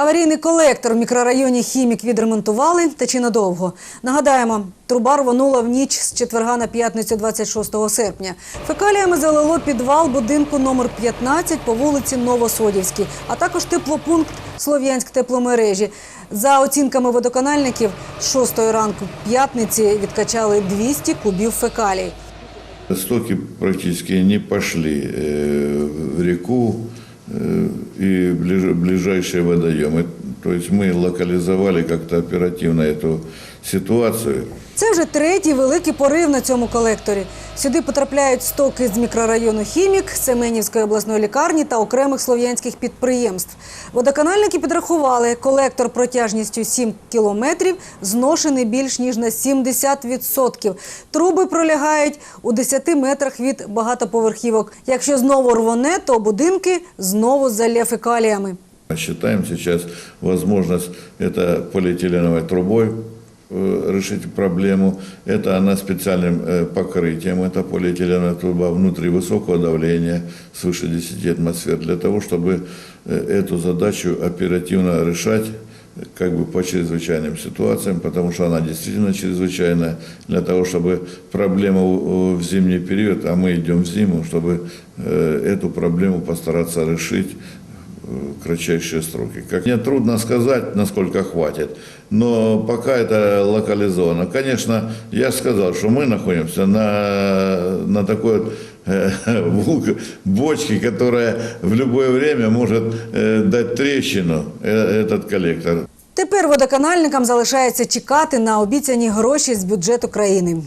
Аварійний колектор в мікрорайоні Хімік відремонтували та чи надовго. Нагадаємо, труба рвонула в ніч з четверга на п'ятницю 26 серпня. Фекаліями залило підвал будинку номер 15 по вулиці Новосодівській, а також теплопункт Слов'янськ тепломережі. За оцінками водоканальників, з 6 ранку п'ятниці відкачали 200 кубів фекалій. Стоки практически не пошли э, в реку э, и ближ- ближайшие водоемы. То есть мы локализовали как-то оперативно эту ситуацию. Це вже третій великий порив на цьому колекторі. Сюди потрапляють стоки з мікрорайону Хімік, Семенівської обласної лікарні та окремих слов'янських підприємств. Водоканальники підрахували, колектор протяжністю 7 кілометрів зношений більш ніж на 70%. Труби пролягають у 10 метрах від багатоповерхівок. Якщо знову рвоне, то будинки знову залє фекаліями. Считаем сейчас возможность это полиэтиленовой трубой э, решить проблему. Это она специальным э, покрытием, это полиэтиленовая труба внутри высокого давления, свыше 10 атмосфер, для того, чтобы э, эту задачу оперативно решать как бы по чрезвычайным ситуациям, потому что она действительно чрезвычайная, для того, чтобы проблему э, в зимний период, а мы идем в зиму, чтобы эту проблему постараться решить кратчайшие сроки. Как мне трудно сказать, насколько хватит, но пока это локализовано. Конечно, я сказал, что мы находимся на, на такой вот, э, вулк- бочке, которая в любое время может э, дать трещину, э, этот коллектор. Тепер водоканальникам залишається чекати на обіцяні гроші з бюджету країни.